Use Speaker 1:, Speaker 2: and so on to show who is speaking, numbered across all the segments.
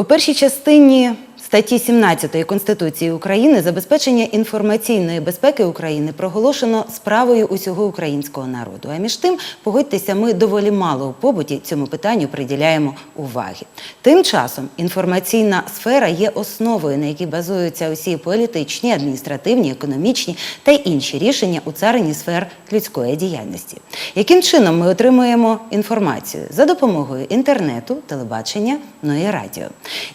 Speaker 1: У першій частині статті 17 Конституції України забезпечення інформаційної безпеки України проголошено справою усього українського народу. А між тим, погодьтеся, ми доволі мало у побуті цьому питанню приділяємо уваги. Тим часом інформаційна сфера є основою, на якій базуються усі політичні, адміністративні, економічні та інші рішення у царині сфер людської діяльності. Яким чином ми отримуємо інформацію за допомогою інтернету, телебачення, ну і радіо.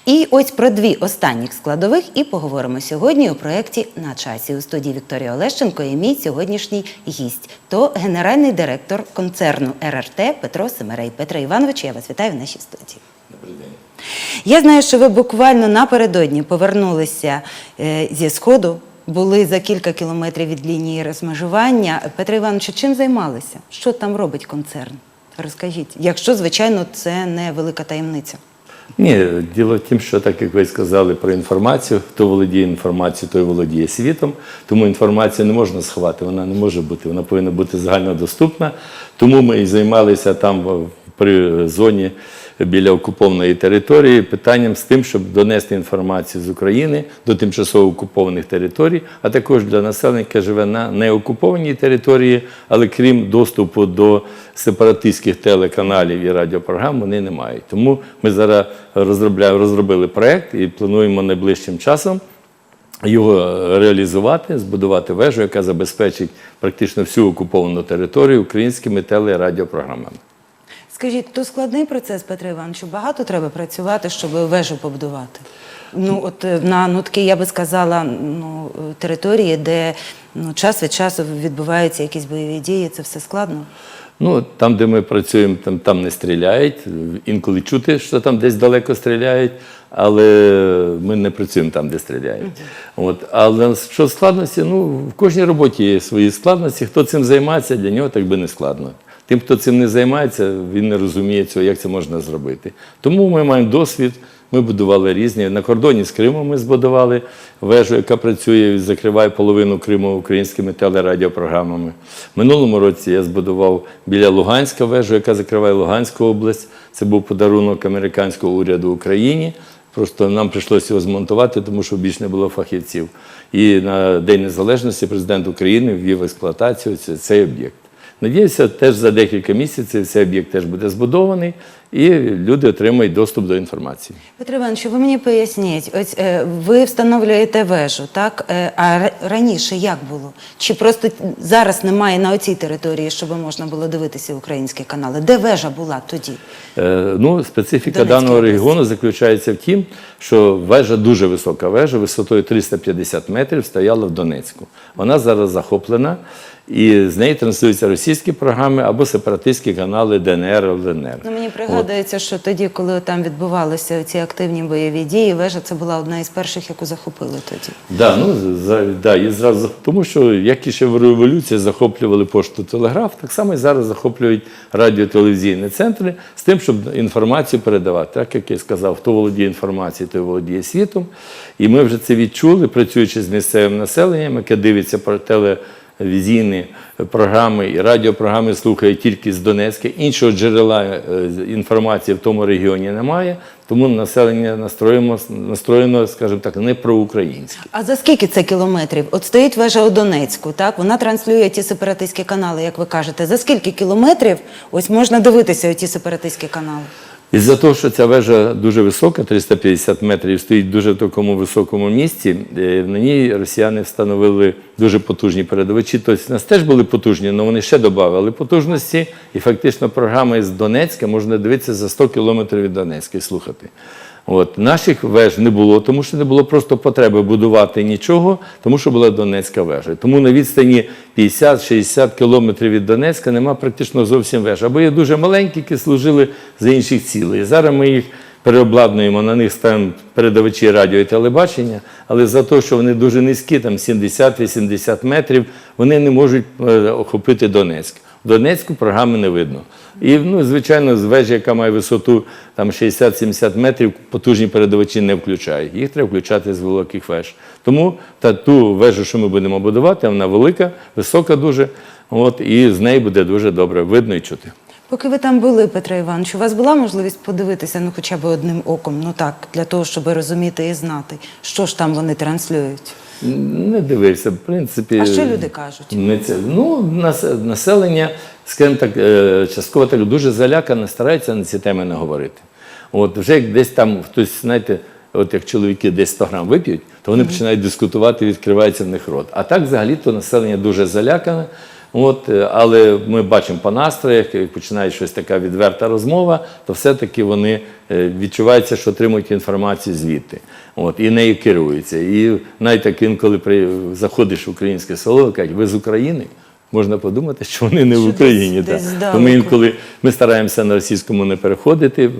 Speaker 1: І ось про дві останніх складових і поговоримо сьогодні у проєкті на часі у студії Вікторія Олещенко і мій сьогоднішній гість. То генеральний директор концерну РРТ Петро Семерей. Петро Іванович, я вас вітаю в нашій студії. Добрий Я знаю, що ви буквально напередодні повернулися е, зі сходу, були за кілька кілометрів від лінії розмежування. Петро Іванович, чим займалися? Що там робить концерн? Розкажіть, якщо, звичайно, це не велика таємниця.
Speaker 2: Ні, діло в тім, що так як ви сказали про інформацію, хто володіє інформацією, той володіє світом. Тому інформацію не можна сховати, вона не може бути, вона повинна бути загальнодоступна. Тому ми і займалися там при зоні біля окупованої території питанням з тим, щоб донести інформацію з України до тимчасово окупованих територій, а також для населення, яке живе на неокупованій території, але крім доступу до сепаратистських телеканалів і радіопрограм, вони не мають. Тому ми зараз розробили проект і плануємо найближчим часом його реалізувати, збудувати вежу, яка забезпечить практично всю окуповану територію українськими теле- і радіопрограмами.
Speaker 1: Скажіть, то складний процес, Петро Івановичу, багато треба працювати, щоб вежу побудувати? Ну, от е, на ну, такі, я би сказала, ну, території, де ну, час від часу відбуваються якісь бойові дії, це все складно.
Speaker 2: Ну, там, де ми працюємо, там, там не стріляють. Інколи чути, що там десь далеко стріляють, але ми не працюємо там, де стріляють. От. Але що складності? Ну, в кожній роботі є свої складності. Хто цим займається, для нього так би не складно. Тим, хто цим не займається, він не розуміє цього, як це можна зробити. Тому ми маємо досвід. Ми будували різні. На кордоні з Кримом ми збудували вежу, яка працює і закриває половину Криму українськими телерадіопрограмами. Минулому році я збудував біля Луганська вежу, яка закриває Луганську область. Це був подарунок американського уряду Україні. Просто нам прийшлося його змонтувати, тому що більше не було фахівців. І на День Незалежності президент України ввів в експлуатацію цей- об'єкт. Надіюся, теж за декілька місяців цей об'єкт теж буде збудований, і люди отримають доступ до інформації.
Speaker 1: Петро Іванович, ви мені поясніть, ось е, ви встановлюєте вежу, так? Е, а раніше як було? Чи просто зараз немає на оцій території, щоб можна було дивитися українські канали? Де вежа була тоді?
Speaker 2: Е, Ну, специфіка
Speaker 1: Донецькій
Speaker 2: даного
Speaker 1: області.
Speaker 2: регіону заключається в тім, що вежа дуже висока вежа, висотою 350 метрів, стояла в Донецьку. Вона зараз захоплена, і з неї транслюються російські програми або сепаратистські канали ДНР, ЛНР.
Speaker 1: Ну, мені пригадується, що тоді, коли там відбувалися ці активні бойові дії, вежа це була одна із перших, яку захопили тоді.
Speaker 2: Да, ну, за, да, і зразу, тому що як і ще в революції захоплювали пошту телеграф, так само і зараз захоплюють радіотелевізійні центри з тим, щоб інформацію передавати. Так як я сказав, хто володіє інформацією, той володіє світом. І ми вже це відчули, працюючи з місцевим населенням, яке дивиться про телевізійні програми і радіопрограми слухає тільки з Донецька. Іншого джерела е, інформації в тому регіоні немає, тому населення настроєно, настроєно скажімо так, не проукраїнське.
Speaker 1: А за скільки це кілометрів? От стоїть вежа у Донецьку, так? Вона транслює ті сепаратистські канали, як ви кажете. За скільки кілометрів ось можна дивитися ті сепаратистські канали?
Speaker 2: Із-за того, що ця вежа дуже висока, 350 метрів, стоїть дуже в такому високому місці, е, на ній росіяни встановили дуже потужні передавачі. Тобто в нас теж були потужні, але вони ще додали потужності. І фактично програми з Донецька можна дивитися за 100 кілометрів від Донецька і слухати. От. Наших веж не було, тому що не було просто потреби будувати нічого, тому що була Донецька вежа. Тому на відстані 50-60 кілометрів від Донецька нема практично зовсім веж. Або є дуже маленькі, які служили за інших цілей. Зараз ми їх переобладнуємо, на них ставимо передавачі радіо і телебачення, але за те, що вони дуже низькі, там 70-80 метрів, вони не можуть е, охопити Донецьк. В Донецьку програми не видно. І, ну, звичайно, з вежі, яка має висоту там 60-70 метрів, потужні передавачі не включають. Їх треба включати з великих веж. Тому та ту вежу, що ми будемо будувати, вона велика, висока дуже, от, і з неї буде дуже добре видно і чути.
Speaker 1: Поки ви там були, Петро Іванович, у вас була можливість подивитися ну хоча б одним оком, ну так, для того, щоб розуміти і знати, що ж там вони транслюють.
Speaker 2: Не дивився, в принципі.
Speaker 1: А що люди кажуть?
Speaker 2: Не це. Ну, населення, скажімо так, е, частково так дуже залякане, старається на ці теми не говорити. От вже як десь там хтось, знаєте, от як чоловіки десь 100 грам вип'ють, то вони починають дискутувати, відкривається в них рот. А так взагалі-то населення дуже залякане. От, е, але ми бачимо по настроях, як починає щось така відверта розмова, то все-таки вони е, відчуваються, що отримують інформацію звідти. От, і нею керуються. І навіть так інколи при, заходиш в українське село, кажуть, ви з України. Можна подумати, що вони не в Україні.
Speaker 1: десь- десь
Speaker 2: Тому інколи ми стараємося на російському не переходити,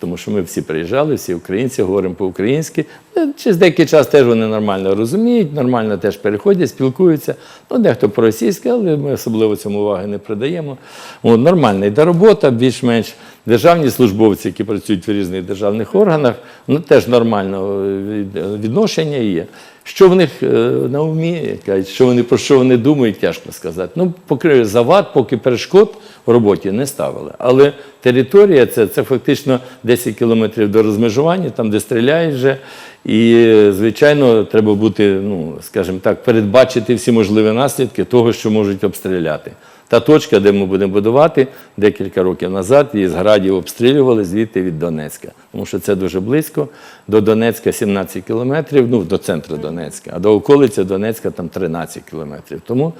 Speaker 2: тому що ми всі приїжджали, всі українці, говоримо по-українськи. Е, Через деякий час теж вони нормально розуміють, нормально теж переходять, спілкуються. Ну, дехто по-російськи, але ми особливо цьому уваги не придаємо. От, нормальна йде робота, більш-менш державні службовці, які працюють в різних державних органах, ну теж нормально е, відношення є. Що в них е, на умі, кажуть, що вони про що вони думають, тяжко сказати. Ну, поки завад, поки перешкод в роботі не ставили. Але територія це, це фактично 10 кілометрів до розмежування, там, де стріляють вже. І, звичайно, треба бути, ну, скажімо так, передбачити всі можливі наслідки того, що можуть обстріляти. Та точка, де ми будемо будувати, декілька років назад її з градів обстрілювали звідти від Донецька. Тому що це дуже близько. До Донецька 17 кілометрів, ну до центру Донецька, а до околиці Донецька там 13 кілометрів. Тому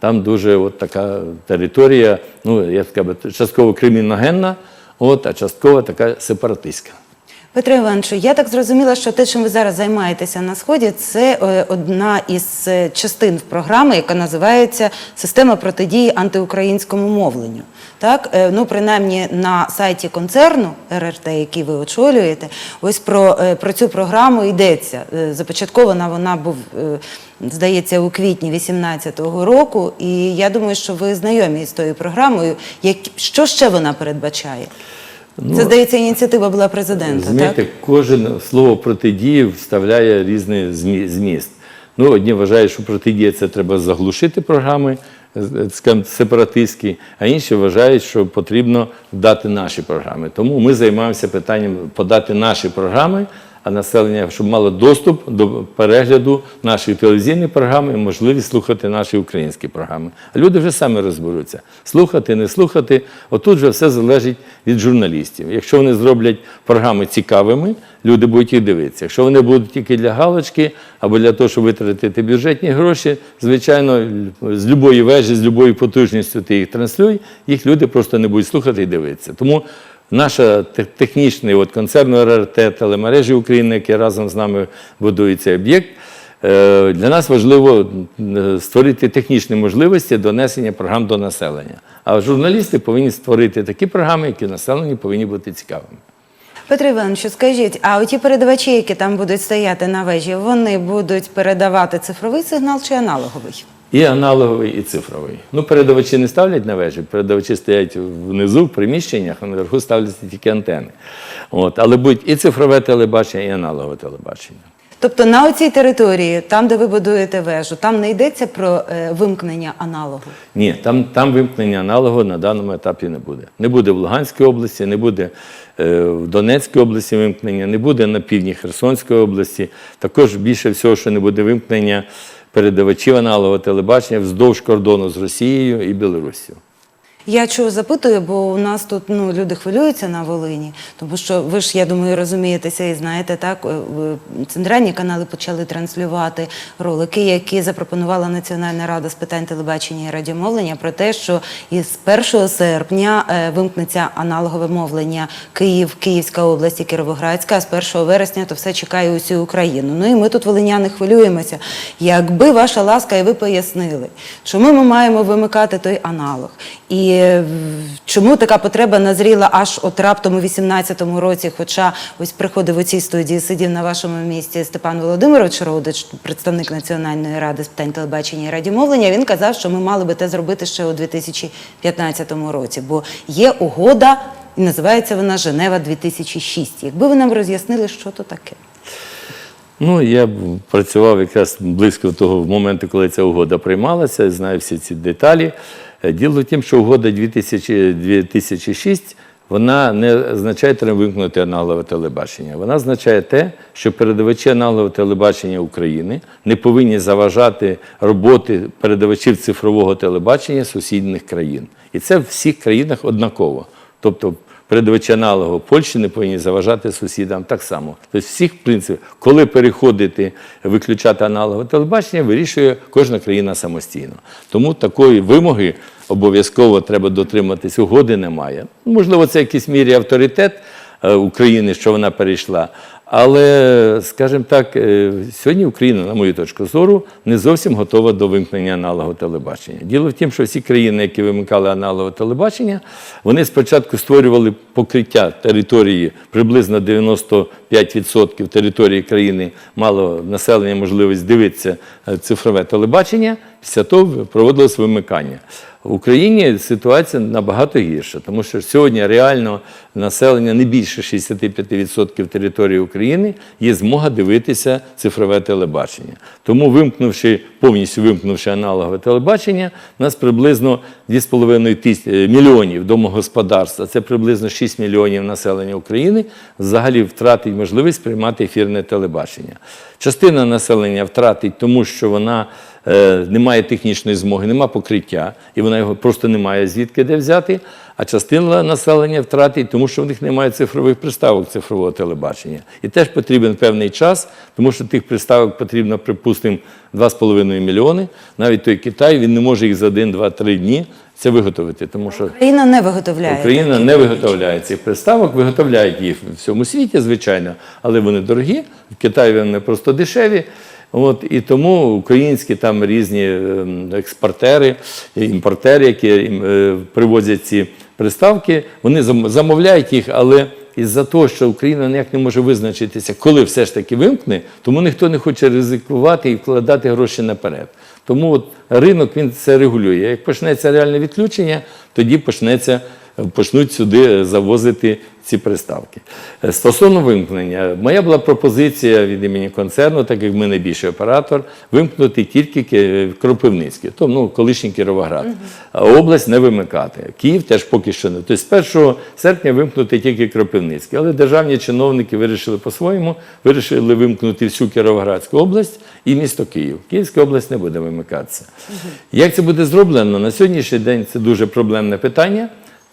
Speaker 2: там дуже от така територія, ну я скажу, частково криміногенна, от, а частково така сепаратистська.
Speaker 1: Петро Івановичу, я так зрозуміла, що те, чим ви зараз займаєтеся на сході, це е, одна із е, частин програми, яка називається Система протидії антиукраїнському мовленню. Так, Е, ну принаймні на сайті концерну РРТ, який ви очолюєте, ось про, е, про цю програму йдеться. Е, Започаткована вона був, здається, у квітні 2018 року. І я думаю, що ви знайомі з тою програмою. Як, що ще вона передбачає? Це, здається, ініціатива була президента, так?
Speaker 2: Кожен слово протидії вставляє різний зміст. Ну, одні вважають, що протидія це треба заглушити програми скажімо, сепаратистські, а інші вважають, що потрібно дати наші програми. Тому ми займаємося питанням подати наші програми, населення, щоб мало доступ до перегляду нашої телевізійної програми і можливість слухати наші українські програми. А люди вже самі розберуться. Слухати, не слухати. Отут вже все залежить від журналістів. Якщо вони зроблять програми цікавими, люди будуть їх дивитися. Якщо вони будуть тільки для галочки або для того, щоб витратити бюджетні гроші, звичайно, з любої вежі, з любою потужністю ти їх транслюй, їх люди просто не будуть слухати і дивитися. Тому Наша те- технічний от концерн РРТ телемережі України, який разом з нами будує цей об'єкт, е, для нас важливо е, створити технічні можливості донесення програм до населення. А журналісти повинні створити такі програми, які населенню повинні бути цікавими.
Speaker 1: Петро Івановичу, скажіть, а оті передавачі, які там будуть стояти на вежі, вони будуть передавати цифровий сигнал чи аналоговий?
Speaker 2: І аналоговий, і цифровий. Ну, передавачі не ставлять на вежі, передавачі стоять внизу, в приміщеннях, а наверху ставляться тільки антени. От. Але будуть і цифрове телебачення, і аналогове телебачення.
Speaker 1: Тобто на оцій території, там, де ви будуєте вежу, там не йдеться про е, вимкнення аналогу.
Speaker 2: Ні, там, там вимкнення аналогу на даному етапі не буде. Не буде в Луганській області, не буде е, в Донецькій області вимкнення, не буде на півдні Херсонської області. Також більше всього, що не буде вимкнення передавачів аналогового телебачення вздовж кордону з Росією і Білоруссю.
Speaker 1: Я чого запитую, бо у нас тут ну, люди хвилюються на Волині, тому що ви ж, я думаю, розумієтеся і знаєте, так е, центральні канали почали транслювати ролики, які запропонувала Національна рада з питань телебачення і радіомовлення про те, що із 1 серпня е, вимкнеться аналогове мовлення Київ, Київська область і Кіровоградська, а з 1 вересня то все чекає усю Україну. Ну і ми тут волиняни хвилюємося. Якби ваша ласка, і ви пояснили, чому ми маємо вимикати той аналог, і е, чому така потреба назріла аж от раптом у 18-му році, хоча ось приходив у цій студії, сидів на вашому місці Степан Володимирович Родич, представник Національної ради з питань телебачення і радіомовлення, він казав, що ми мали би те зробити ще у 2015 році, бо є угода, і називається вона Женева 2006. Якби ви нам роз'яснили, що то таке.
Speaker 2: Ну, я працював якраз близько того моменту, коли ця угода приймалася, знаю всі ці деталі. Е, Діло в тім, що угода 2000 2006 вона не означає вимкнути аналогове телебачення. Вона означає те, що передавачі аналогового телебачення України не повинні заважати роботи передавачів цифрового телебачення сусідніх країн. І це в всіх країнах однаково. Тобто передавачі аналогу Польщі не повинні заважати сусідам так само. Тобто всіх принципів, коли переходити, виключати аналогове телебачення, вирішує кожна країна самостійно. Тому такої вимоги обов'язково треба дотриматись, угоди немає. Можливо, це в мірі авторитет е, України, що вона перейшла. Але, скажімо так, е, сьогодні Україна, на мою точку зору, не зовсім готова до вимкнення аналогового телебачення. Діло в тім, що всі країни, які вимикали аналогове телебачення, вони спочатку створювали покриття території, приблизно 95% території країни мало населення можливість дивитися е, цифрове телебачення, після того проводилось вимикання. В Україні ситуація набагато гірша, тому що сьогодні реально населення не більше 65% території України є змога дивитися цифрове телебачення. Тому, вимкнувши повністю вимкнувши аналогове телебачення, у нас приблизно 2,5 тисяч мільйонів домогосподарств, а це приблизно 6 мільйонів населення України, взагалі втратить можливість приймати ефірне телебачення. Частина населення втратить, тому що вона е, не має технічної змоги, немає покриття, і вона його просто не має звідки де взяти. А частина населення втратить, тому що в них немає цифрових приставок цифрового телебачення. І теж потрібен певний час, тому що тих приставок потрібно, припустимо, 2,5 мільйони. Навіть той Китай він не може їх за один, два, три дні це виготовити, тому що
Speaker 1: Україна не виготовляє.
Speaker 2: Україна не виготовляє цих приставок, виготовляють їх в всьому світі, звичайно, але вони дорогі. В Китаї вони просто дешеві. От, і тому українські там різні ем, експортери, імпортери, які е, привозять ці приставки, вони зам- замовляють їх, але із-за того, що Україна ніяк не може визначитися, коли все ж таки вимкне, тому ніхто не хоче ризикувати і вкладати гроші наперед. Тому от ринок він це регулює. Як почнеться реальне відключення, тоді почнеться, почнуть сюди завозити ці приставки. Е, Стосовно вимкнення, моя була пропозиція від імені концерну, так як ми найбільший оператор, вимкнути тільки Кропивницький, тобто ну, колишній Кіровоград, а область не вимикати. Київ теж поки що не. Тобто з 1 серпня вимкнути тільки Кропивницький. Але державні чиновники вирішили по-своєму, вирішили вимкнути всю Кіровоградську область і місто Київ. Київська область не буде вимикатися. Як це буде зроблено? На сьогоднішній день це дуже проблемне питання.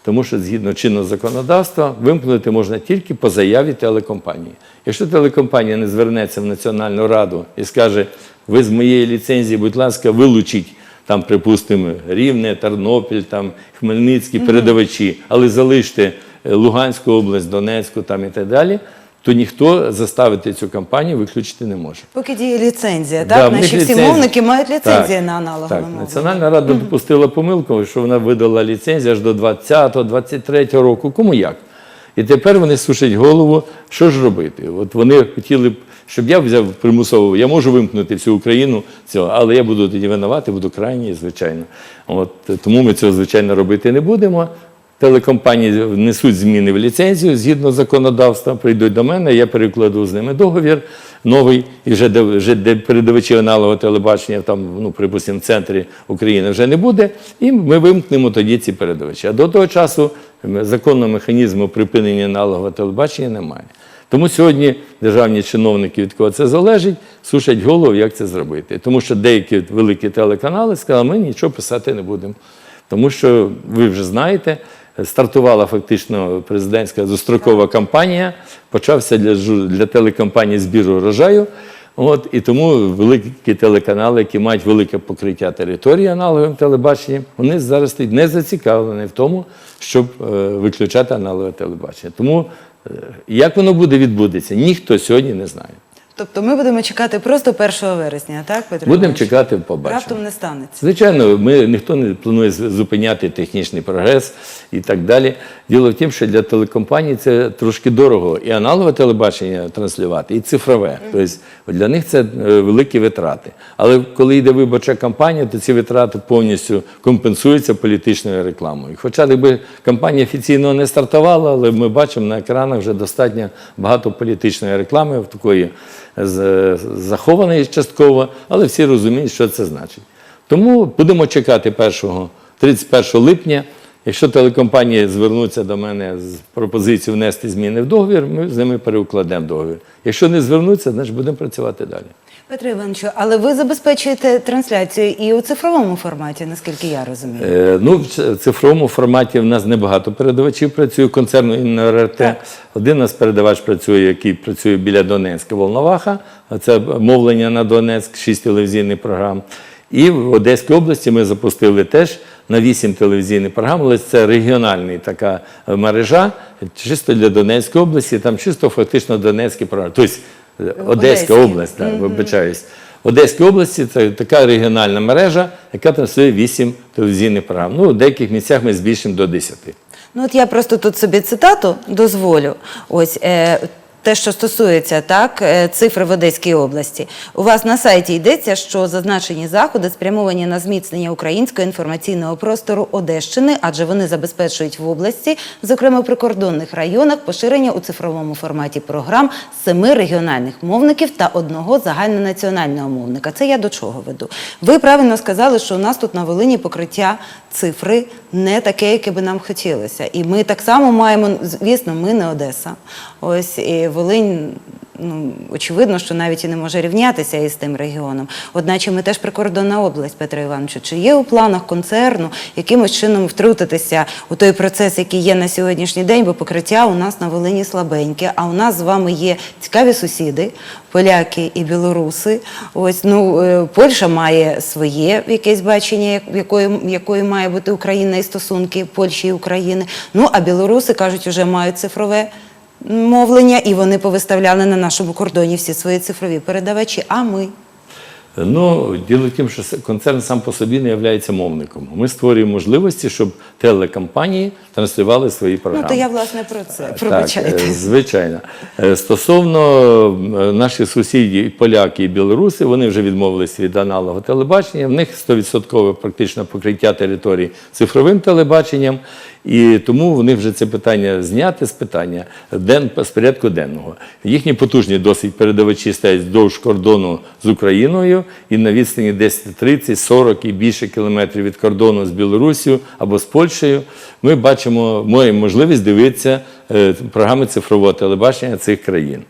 Speaker 2: Тому що згідно чинного законодавства вимкнути можна тільки по заяві телекомпанії. Якщо телекомпанія не звернеться в Національну раду і скаже, ви з моєї ліцензії, будь ласка, вилучіть там, припустимо, Рівне, Тернопіль, там, Хмельницький, передавачі, але залиште е, Луганську область, Донецьку там, і так далі, то ніхто заставити цю компанію виключити не може.
Speaker 1: Поки діє ліцензія,
Speaker 2: Да,
Speaker 1: так? Наші всі мовники мають ліцензії
Speaker 2: Так,
Speaker 1: на аналогове
Speaker 2: Так,
Speaker 1: мовлення.
Speaker 2: Національна рада допустила помилку, що вона видала ліцензію аж до 20-23 року. Кому як? І тепер вони сушать голову, що ж робити. От вони хотіли б, щоб я взяв примусово, я можу вимкнути всю Україну цього, але я буду тоді винувати, буду крайній, звичайно. От, тому ми цього, звичайно, робити не будемо. Телекомпанії внесуть зміни в ліцензію згідно законодавства, прийдуть до мене, я перекладу з ними договір новий, і вже де, вже де передавачі аналогового телебачення, там, ну, припустимо, в центрі України вже не буде, і ми вимкнемо тоді ці передавачі. А до того часу законного механізму припинення аналогового телебачення немає. Тому сьогодні державні чиновники, від кого це залежить, сушать голову, як це зробити. Тому що деякі великі телеканали сказали, ми нічого писати не будемо. Тому що ви вже знаєте, стартувала фактично президентська дострокова кампанія, почався для, для телекомпаній збір урожаю. От, і тому великі телеканали, які мають велике покриття території аналоговим телебаченням, вони зараз не зацікавлені в тому, щоб е, виключати аналогове телебачення. Тому е, як воно буде відбудеться, ніхто сьогодні не знає.
Speaker 1: Тобто ми будемо чекати просто 1 вересня, так, Петро?
Speaker 2: Будемо чекати, побачимо.
Speaker 1: Раптом не станеться.
Speaker 2: Звичайно, ми ніхто не планує зупиняти технічний прогрес і так далі. Діло в тім, що для телекомпаній це трошки дорого і аналогове телебачення транслювати, і цифрове. Тобто для них це е, великі витрати. Але коли йде виборча кампанія, то ці витрати повністю компенсуються політичною рекламою. Хоча якби кампанія офіційно не стартувала, але ми бачимо на екранах вже достатньо багато політичної реклами, в такої з- захованої частково, але всі розуміють, що це значить. Тому будемо чекати 1 31 липня. Якщо телекомпанії звернуться до мене з пропозицією внести зміни в договір, ми з ними переукладемо договір. Якщо не звернуться, значить будемо працювати далі.
Speaker 1: Петро Івановичу, але ви забезпечуєте трансляцію і у цифровому форматі, наскільки я розумію.
Speaker 2: Е, Ну, в цифровому форматі в нас небагато передавачів працює концерну НРТ. Один у нас передавач працює, який працює біля Донецька Волноваха. Це мовлення на Донецьк, шість телевізійних програм. І в Одеській області ми запустили теж на вісім телевізійних програм, але це регіональна така е, мережа, чисто для Донецької області, там чисто фактично Донецькі програми. Тобто е, Одеська область, так, вибачаюсь. В Одеській області це така регіональна мережа, яка транслює 8 телевізійних програм. Ну, в деяких місцях ми збільшимо до 10.
Speaker 1: Ну от я просто тут собі цитату дозволю. Ось е, те, що стосується так, е, цифри в Одеській області. У вас на сайті йдеться, що зазначені заходи спрямовані на зміцнення українського інформаційного простору Одещини, адже вони забезпечують в області, зокрема в прикордонних районах, поширення у цифровому форматі програм семи регіональних мовників та одного загальнонаціонального мовника. Це я до чого веду? Ви правильно сказали, що у нас тут на Волині покриття цифри не таке, яке би нам хотілося. І ми так само маємо, звісно, ми не Одеса. Ось і Волинь. Ну, очевидно, що навіть і не може рівнятися із тим регіоном. Одначе ми теж прикордонна область, Петро Івановичу. Чи є у планах концерну якимось чином втрутитися у той процес, який є на сьогоднішній день, бо покриття у нас на Волині слабеньке, а у нас з вами є цікаві сусіди, поляки і білоруси. Ось ну е, Польща має своє якесь бачення, як- якою, якою має бути Україна і стосунки Польщі і України. Ну а білоруси кажуть, вже мають цифрове мовлення, і вони повиставляли на нашому кордоні всі свої цифрові передавачі. А ми
Speaker 2: Ну, діло в тім, що концерн сам по собі не є мовником. Ми створюємо можливості, щоб телекомпанії транслювали свої програми.
Speaker 1: ну то я власне про це
Speaker 2: Так,
Speaker 1: пробачайте.
Speaker 2: е, звичайно. Е, Стосовно е, наших сусідів, поляки і білоруси, вони вже відмовились від аналогу телебачення. В них 100% практично покриття території цифровим телебаченням, і тому вони вже це питання зняти з питання ден, з порядку денного. Їхні потужні досить передавачі стоять вздовж кордону з Україною і на відстані десь 30, 40 і більше кілометрів від кордону з Білорусію або з Польщею. Ми бачимо, маємо можливість дивитися е, програми цифрового телебачення цих країн.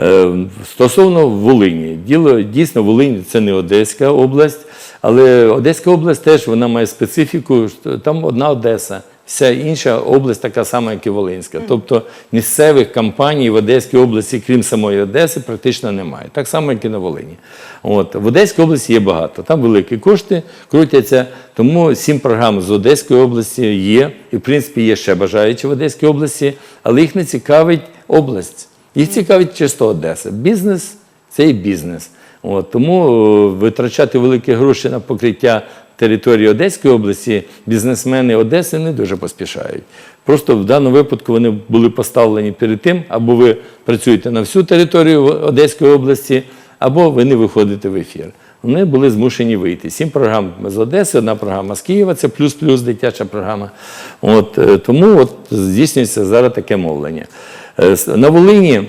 Speaker 2: Е, Стосовно Волині, діло дійсно Волинь це не Одеська область, але Одеська область теж вона має специфіку. Там одна Одеса. Вся інша область така сама, як і Волинська. Тобто місцевих компаній в Одеській області, крім самої Одеси, практично немає. Так само, як і на Волині. От. В Одеській області є багато. Там великі кошти крутяться, тому сім програм з Одеської області є. І, в принципі, є ще бажаючі в Одеській області, але їх не цікавить область. Їх цікавить чисто Одеса. Бізнес це і бізнес. От, тому е, витрачати великі гроші на покриття території Одеської області бізнесмени Одеси не дуже поспішають. Просто в даному випадку вони були поставлені перед тим, або ви працюєте на всю територію Одеської області, або ви не виходите в ефір. Вони були змушені вийти. Сім програм з Одеси, одна програма з Києва, це плюс-плюс дитяча програма. От, е, тому от здійснюється зараз таке мовлення. Е, На Волині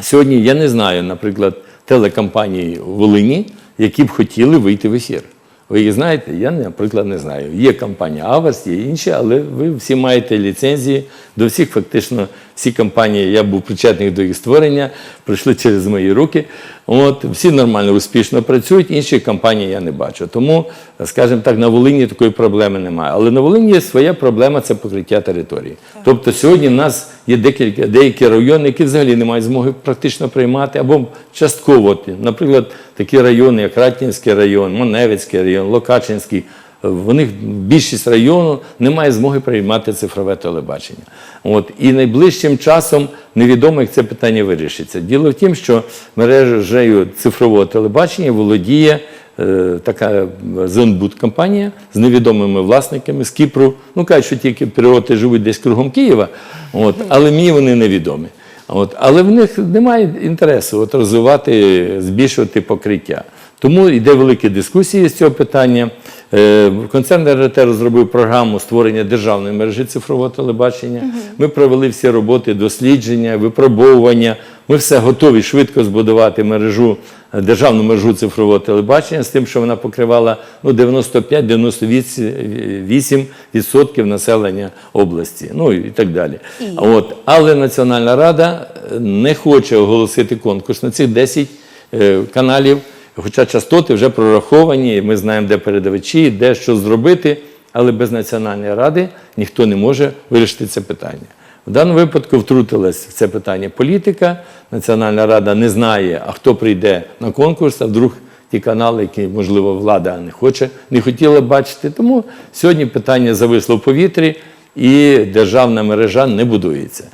Speaker 2: Сьогодні я не знаю, наприклад, телекомпанії у Волині, які б хотіли вийти в ефір. Ви їх знаєте? Я, наприклад, не знаю. Є компанія Аверс, є інші, але ви всі маєте ліцензії до всіх, фактично, всі компанії, я був причетний до їх створення, пройшли через мої руки. От, всі нормально, успішно працюють, інші компанії я не бачу. Тому, скажімо так, на Волині такої проблеми немає. Але на Волині є своя проблема це покриття території. Тобто сьогодні в нас є декілька деякі райони, які взагалі не мають змоги практично приймати, або частково. Наприклад, такі райони, як Ратнівський район, Моневицький район, Локачинський. В них більшість району не має змоги приймати цифрове телебачення. От. І найближчим часом невідомо, як це питання вирішиться. Діло в тім, що мережею цифрового телебачення володіє е, така Зонбуд-компанія з невідомими власниками з Кіпру. Ну, кажуть, що тільки піріоти живуть десь кругом Києва, от, але мені вони невідомі. От, але в них немає інтересу от, розвивати, збільшувати покриття. Тому йде великі дискусії з цього питання. Е, Концерн РТ розробив програму створення державної мережі цифрового телебачення. Ми провели всі роботи, дослідження, випробовування. Ми все готові швидко збудувати мережу, е, державну мережу цифрового телебачення з тим, що вона покривала ну, 95-98% населення області, ну і так далі. От. Але Національна рада не хоче оголосити конкурс на цих 10 е, каналів. Хоча частоти вже прораховані, ми знаємо, де передавачі, де що зробити, але без Національної ради ніхто не може вирішити це питання. В даному випадку втрутилась в це питання політика. Національна рада не знає, а хто прийде на конкурс, а вдруг ті канали, які, можливо, влада не хоче, не хотіла бачити. Тому сьогодні питання зависло в повітрі. І державна мережа не будується.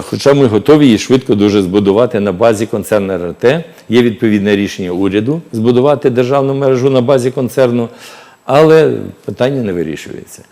Speaker 2: Хоча ми готові її швидко дуже збудувати на базі концерну РТ. Є відповідне рішення уряду збудувати державну мережу на базі концерну, але питання не вирішується.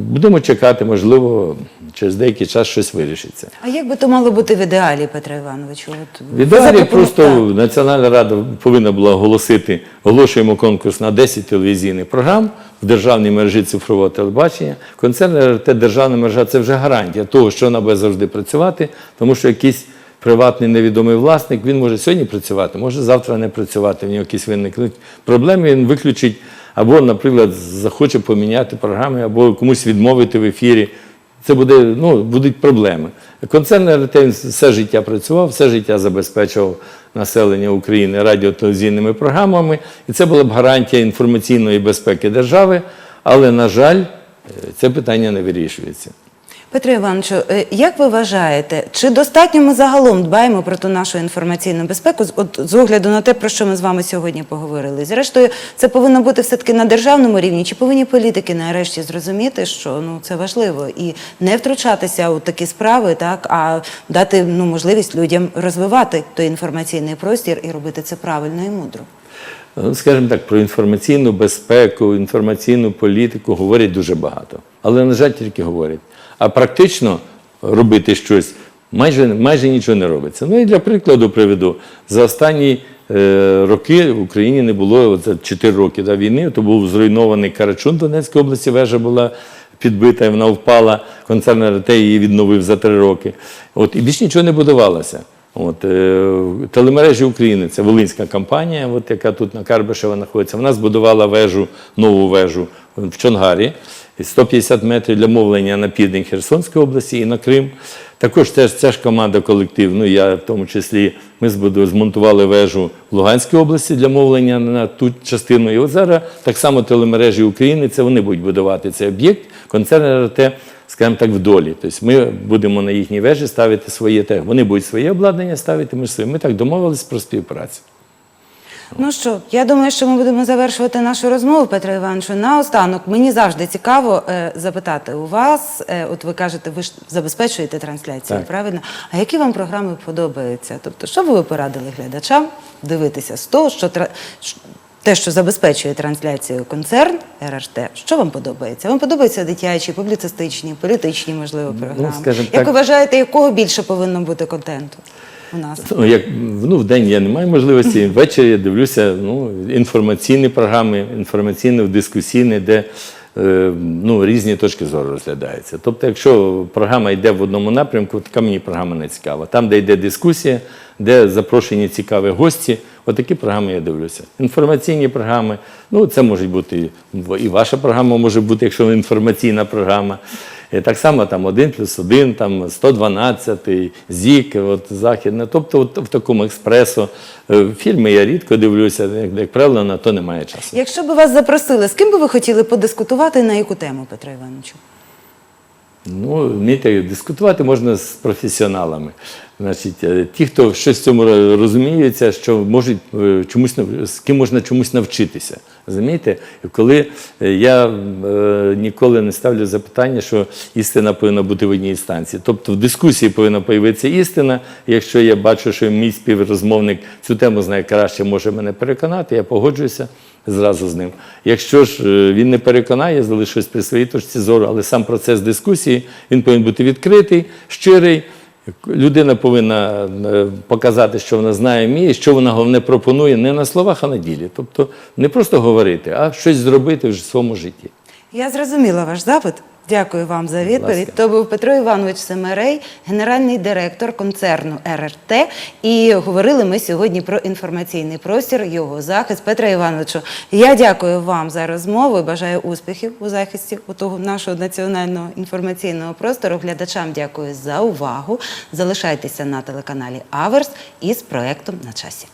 Speaker 2: Будемо чекати, можливо, через деякий час щось вирішиться.
Speaker 1: А як би то мало бути в ідеалі, Петре Івановичу? От
Speaker 2: В ідеалі просто Національна рада повинна була оголосити, оголошуємо конкурс на 10 телевізійних програм в державній мережі цифрового телебачення. Концерн РТ державна мережа це вже гарантія того, що вона буде завжди працювати, тому що якийсь приватний невідомий власник, він може сьогодні працювати, може завтра не працювати, в нього якісь виникнуть проблеми, він виключить або, наприклад, захоче поміняти програми, або комусь відмовити в ефірі. Це буде, ну, будуть проблеми. Концерн РТ все життя працював, все життя забезпечував населення України радіотелевізійними програмами, і це була б гарантія інформаційної безпеки держави, але, на жаль, е, це питання не вирішується.
Speaker 1: Петро Івановичу, е, як ви вважаєте, чи достатньо ми загалом дбаємо про ту нашу інформаційну безпеку, от з огляду на те, про що ми з вами сьогодні поговорили? Зрештою, це повинно бути все-таки на державному рівні, чи повинні політики нарешті зрозуміти, що ну це важливо, і не втручатися у такі справи, так а дати ну можливість людям розвивати той інформаційний простір і робити це правильно і мудро.
Speaker 2: Ну, Скажімо так, про інформаційну безпеку, інформаційну політику говорять дуже багато. Але, на жаль, тільки говорять. А практично робити щось майже, майже нічого не робиться. Ну і для прикладу приведу. За останні е, роки в Україні не було, за 4 роки до війни, то був зруйнований Карачун Донецької області, вежа була підбита, вона впала, концерн РТ її відновив за 3 роки. От, і більш нічого не будувалося. От, е, телемережі України, це Волинська компанія, от, яка тут на Карбишева знаходиться. Вона збудувала вежу, нову вежу в Чонгарі, 150 метрів для мовлення на південь Херсонської області і на Крим. Також теж ця ж команда колектив, ну я в тому числі, ми змонтували вежу в Луганській області для мовлення на ту частину. І от зараз так само телемережі України, це вони будуть будувати цей об'єкт. Концерн РТ скажімо так, в долі. Тобто ми будемо на їхній вежі ставити своє те. Вони будуть своє обладнання ставити, ми своє. Ми так домовились про співпрацю.
Speaker 1: Ну що, я думаю, що ми будемо завершувати нашу розмову, Петро Івановичу. Наостанок мені завжди цікаво е, запитати у вас. Е, от ви кажете, ви ж забезпечуєте трансляцію,
Speaker 2: Так.
Speaker 1: правильно? А які вам програми подобаються? Тобто, що б ви порадили глядачам дивитися з того, що тра- те, що забезпечує трансляцію концерн РРТ, що вам подобається? Вам подобаються дитячі, публіцистичні, політичні, можливо, програми?
Speaker 2: скажімо
Speaker 1: Як
Speaker 2: так.
Speaker 1: ви вважаєте, якого більше повинно бути контенту у нас?
Speaker 2: Ну, як, ну, в день я не маю можливості, ввечері я дивлюся ну, інформаційні програми, інформаційно-дискусійні, де е, ну, різні точки зору розглядаються. Тобто, якщо програма йде в одному напрямку, така мені програма не цікава. Там, де йде дискусія, де запрошені цікаві гості, отакі програми я дивлюся. Інформаційні програми, ну це може бути і ваша програма може бути, якщо інформаційна програма. Е, Так само там 1 плюс 1, там 112, ЗІК, от, Західне. Тобто от, в такому експресо. Е, Фільми я рідко дивлюся, як, як правило, на то немає часу.
Speaker 1: Якщо б вас запросили, з ким би ви хотіли подискутувати на яку тему, Петро Івановичу?
Speaker 2: Ну, вмієте, дискутувати можна з професіоналами. Значить, е, ті, хто щось в цьому розуміється, що можуть е, чомусь з ким можна чомусь навчитися. Розумієте? Коли е, я е, ніколи не ставлю запитання, що істина повинна бути в одній інстанції. Тобто в дискусії повинна появитися істина. Якщо я бачу, що мій співрозмовник цю тему знає краще, може мене переконати, я погоджуюся зразу з ним. Якщо ж е, він не переконає, залишусь при своїй точці зору, але сам процес дискусії він повинен бути відкритий, щирий. Людина повинна е, показати, що вона знає, вміє, що вона головне пропонує не на словах, а на ділі. Тобто не просто говорити, а щось зробити в своєму житті.
Speaker 1: Я зрозуміла ваш запит. Дякую вам за відповідь. То був Петро Іванович Семерей, генеральний директор концерну РРТ. І говорили ми сьогодні про інформаційний простір, його захист. Петро Івановичу, я дякую вам за розмову і бажаю успіхів у захисті у того нашого національного інформаційного простору. Глядачам дякую за увагу. Залишайтеся на телеканалі Аверс із проектом на часі.